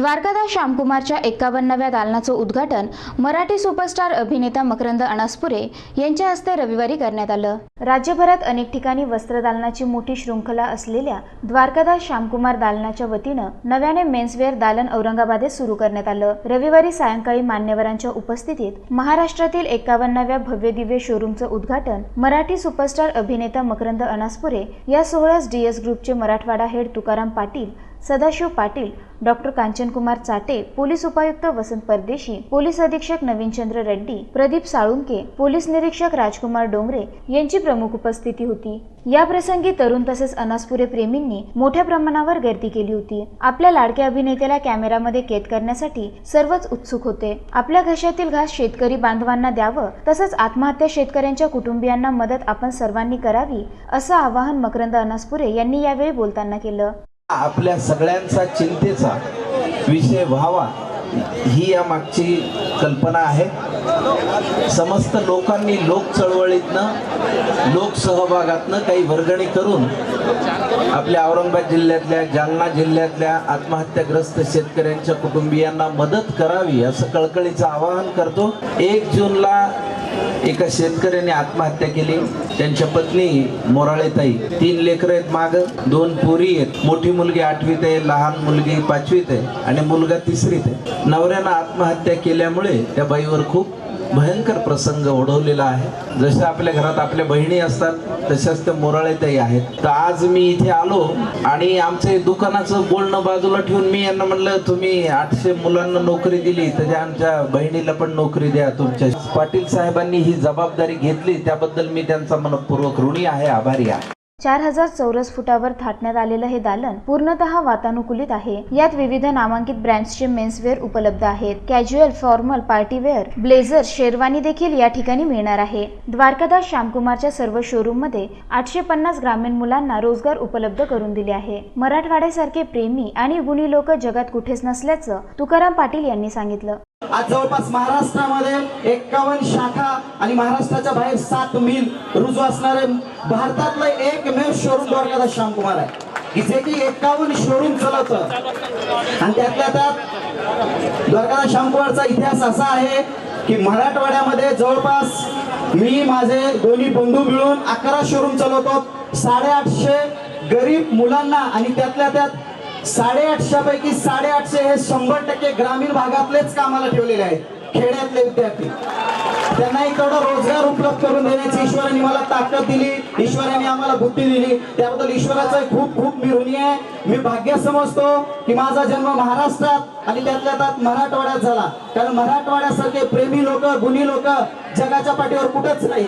द्वारकादास श्यामकुमारच्या एकावन्नाव्या दालनाचं उद्घाटन मराठी सुपरस्टार अभिनेता मकरंद अनासपुरे यांच्या हस्ते रविवारी करण्यात आलं. राज्यभरात अनेक ठिकाणी वस्त्रदालनाची मोठी शृंखला असलेल्या द्वारकादास श्यामकुमार दालनाच्या वतीनं नव्याने मेन्सवेअर दालन औरंगाबादेत सुरू करण्यात आलं. रविवारी सायंकाळी मान्यवरांच्या उपस्थितीत महाराष्ट्रातील एकावन्नाव्या भव्य दिव्य शोरूमचं उद्घाटन मराठी सुपरस्टार अभिनेता मकरंद अनासपुरे या सोहळ्यास डीएस ग्रुपचे Marathwada head Tukaram Patil Sadashiv Patil doctor Kanchankumar Chate police उपायुक्त वसंत परदेशी पोलीस अधीक्षक नवीनचंद्र रेड्डी प्रदीप साळुंके पोलीस निरीक्षक राजकुमार डोंगरे यांची प्रमुख उपस्थिती होती. या प्रसंगी तरुण तसेच अनासपुरे प्रेमींनी मोठ्या प्रमाणावर गर्दी केली होती. आपल्या लाडक्या अभिनेत्याला कॅमेरामध्ये कैद करण्यासाठी सर्वच उत्सुक होते. आपल्या घशातील घास शेतकरी बांधवांना द्यावं तसंच आत्महत्या शेतकऱ्यांच्या कुटुंबियांना मदत आपण सर्वांनी करावी असं आवाहन मकरंद अनासपुरे यांनी यावेळी बोलताना केलं. आपल्या सगळ्यांचा चिंतेचा विषय व्हावा ही या मागची कल्पना आहे. समस्त लोकांनी लोक चळवळीतनं लोकसहभागातनं काही वर्गणी करून आपल्या औरंगाबाद जिल्ह्यातल्या जालना जिल्ह्यातल्या आत्महत्याग्रस्त शेतकऱ्यांच्या कुटुंबियांना मदत करावी असं कळकळीचं आवाहन करतो. एक जूनला एका शेतकऱ्याने आत्महत्या केली. त्यांच्या पत्नी मोराळेताई तीन लेकरं आहेत माग दोन पोरी आहेत. मोठी मुलगी आठवीत आहे लहान मुलगी पाचवीत आहे आणि मुलगा तिसरीत आहे. नवऱ्यानं आत्महत्या केल्यामुळे त्या बाईवर खूप भयंकर प्रसंग ओढवलेला आहे. जसे आपल्या घरात आपल्या बहिणी असतात तशाच त्या मोराळेतही आहेत. तर आज मी इथे आलो आणि आमचे दुकानाचं बोलणं बाजूला ठेवून मी यांना म्हणलं तुम्ही आठशे मुलांना नोकरी दिली तर आमच्या बहिणीला पण नोकरी द्या तुमच्या. पाटील साहेबांनी ही जबाबदारी घेतली त्याबद्दल मी त्यांचा मनपूर्वक ऋणी आहे आभारी आहे. चार हजार चौरस फुटावर थाटण्यात आलेलं हे दालन पूर्णतः वातानुकूलित आहे. यात विविध नामांकित ब्रँड्सचे मेन्सवेअर उपलब्ध आहेत. Casual formal partywear blazer sherwani देखील या ठिकाणी मिळणार आहे. द्वारकादास श्यामकुमारच्या सर्व शोरूममध्ये आठशे पन्नास ग्रामीण मुलांना रोजगार उपलब्ध करून दिले आहे. मराठवाड्यासारखे प्रेमी आणि गुणी लोक जगात कुठेच नसल्याचं तुकाराम पाटील यांनी सांगितलं. आज जवळपास महाराष्ट्रामध्ये एक्कावन्न शाखा आणि महाराष्ट्राच्या बाहेर सात मिल रुजू असणारे भारतातलं एकमेव शोरूम द्वारकाचा श्यामकुमार आहे. इथे की एक्कावन्न शोरूम चालवत. आणि त्यातल्या त्यात द्वारकाचा श्यामकुमारचा इतिहास असा आहे की मराठवाड्यामध्ये जवळपास मी माझे दोन्ही बंधू मिळून अकरा शोरूम चालवतो. साडेआठशे गरीब मुलांना आणि त्यातल्या त्यात साडेआठशे पैकी साडेआठशे हे शंभर टक्के ग्रामीण भागातलेच कामाला ठेवलेले आहेत. खेड्यातले विद्यार्थी. त्यांना एक तेवढा रोजगार उपलब्ध करून देण्याची ईश्वराने मला ताकद दिली ईश्वराने आम्हाला बुद्धी दिली. त्याबद्दल ईश्वराचा खूप खूप मी ऋणी आहे. मी भाग्य समजतो की माझा जन्म महाराष्ट्रात आणि त्यातल्या त्यात मराठवाड्यात झाला. कारण मराठवाड्यासारखे प्रेमी लोक गुणी लोक जगाच्या पाठीवर कुठंच नाही.